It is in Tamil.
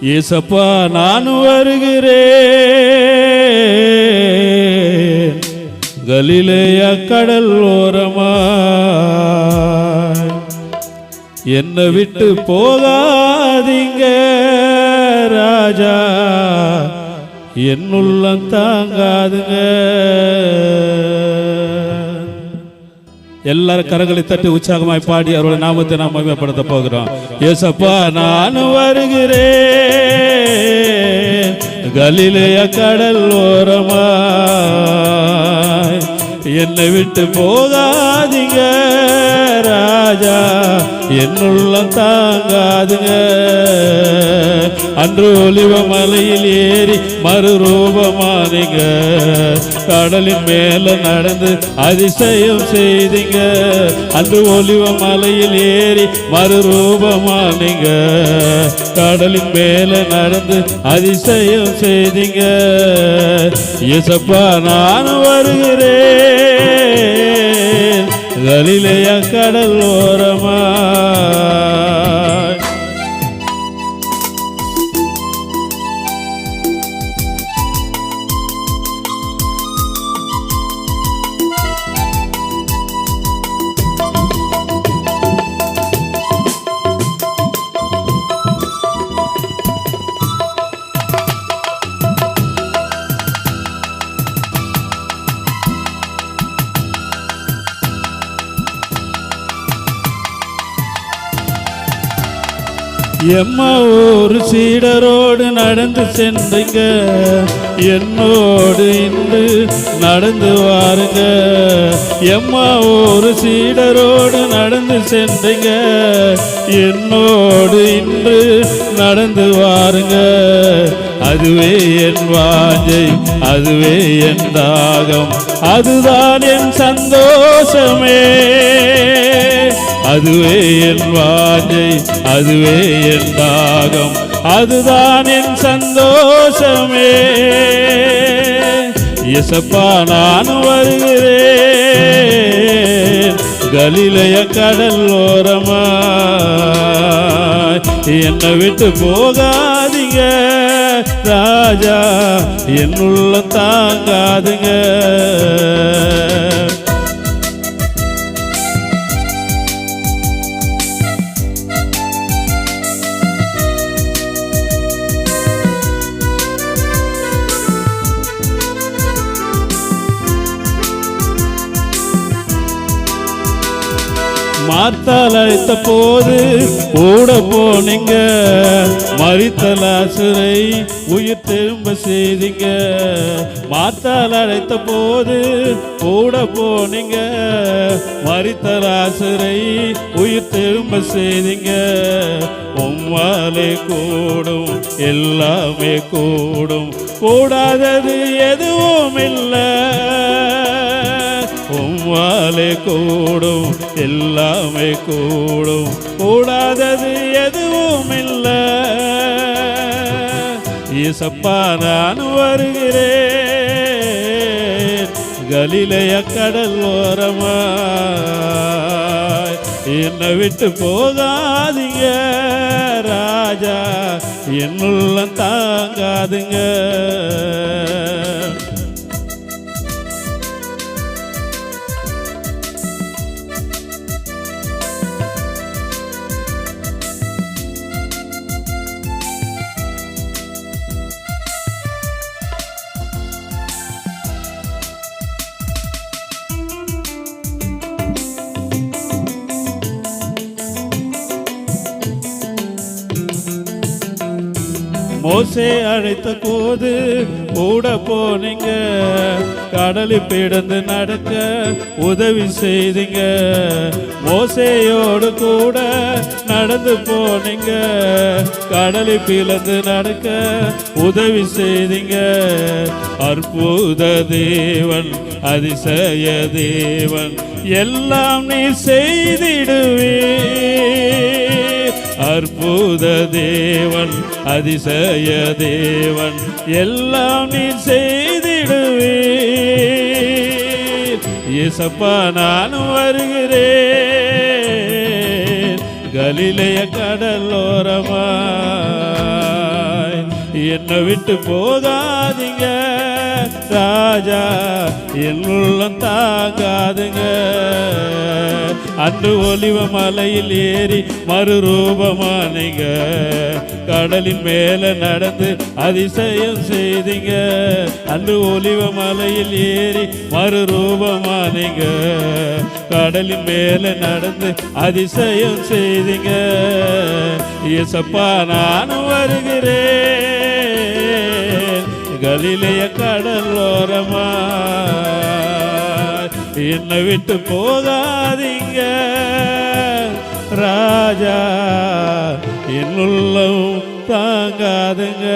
ஏசப்பா நான் வருகிறேன். கலிலேய கடல் ஓரமா என்னை விட்டு போகாதீங்க ராஜா. என்னுள்ளம் தாங்காதுங்க. எல்லாரும் கரங்களை தட்டி உற்சாகமாய் பாடி அவருடைய நாமத்தை நாம் மகிமைப்படுத்த போகிறோம். ஏசப்பா நான் வருகிறேன். கலிலைய கடல் ஓரமா என்னை விட்டு போகாதீங்க ராஜா. என்னுள்ள தாங்காதுங்க. அன்று ஒளிவ மலையில் ஏறி மறுரூபமானீங்க. கடலின் மேல நடந்து அதிசயம் செய்தீங்க. அன்று ஒலிவ மலையில் ஏறி மறுரூபமானீங்க கடலின் மேல நடந்து அதிசயம் செய்தீங்க. இசப்பா நான் வருகிறேன். கலிலேய கடல் ஓரமா. எம்மா ஒரு சீடரோடு நடந்து சென்றீங்க. என்னோடு இன்று நடந்து வாருங்க. எம்மா ஒரு சீடரோடு நடந்து சென்றீங்க. என்னோடு இன்று நடந்து வாருங்க. அதுவே என் வாஞ்சை அதுவே என் தாகம். அதுதான் என் சந்தோஷமே. அதுவே என் வாஞ்சை அதுவே என் தாகம் அதுதான் என் சந்தோஷமே. இசப்பா நான் வருகிறேன். கலிலைய கடல் ஓரமா என்னை விட்டு போகாதீங்க ராஜா. என்னுள்ள தாங்காதுங்க. மாத்தால் அழைத்த போது கூட போனீங்க. மறித்தலாசுரை உயிர் திரும்ப செய்தீங்க. மாத்தால் அழைத்த போது கூட போனீங்க. மறித்தலாசுரை உயிர் திரும்ப செய்தீங்க. உம்மாலே கூடும் எல்லாமே கூடும். கூடாதது எதுவும் இல்லை. உம்மாலே கூடும் எல்லாமே கூடும். கூடாதது எதுவும் இல்லை. இசப்பா நான் வருகிறேன். கலிலைய கடல் ஓரமா என்னை விட்டு போகாதீங்க ராஜா. என்னுள்ள தாங்காதுங்க. மோசே அழைத்த போது கூட போனீங்க. கடலி பிடந்து நடக்க உதவி செய்தீங்க. மோசையோடு கூட நடந்து போனீங்க. கடலி பிளந்து நடக்க உதவி செய்தீங்க. அற்புத தேவன் அதிசய தேவன் எல்லாம் நீ செய்திடுவே அற்புத தேவன் அதிசய தேவன் எல்லாம் நீ செய்திடுவே இயேசப்பா நான் வருகிறேன். கலிலைய கடலோரமா என்னை விட்டு போகாதீங்க. ராஜா என் உள்ளம் தாங்காதுங்க. அன்று ஒலிவ மலையில் ஏறி மறுரூபமானீங்க. கடலின் மேல நடந்து அதிசயம் செய்தீங்க. அன்று ஒலிவ மலையில் ஏறி மறுரூபமானீங்க. கடலின் மேல நடந்து அதிசயம் செய்தீங்க. இயேசப்பா நானும் வருகிறேன். கலிலேய கடலோரமா? என்னை விட்டு போகாதீங்க. ராஜா என்னுள்ளவும் தாங்காதுங்க.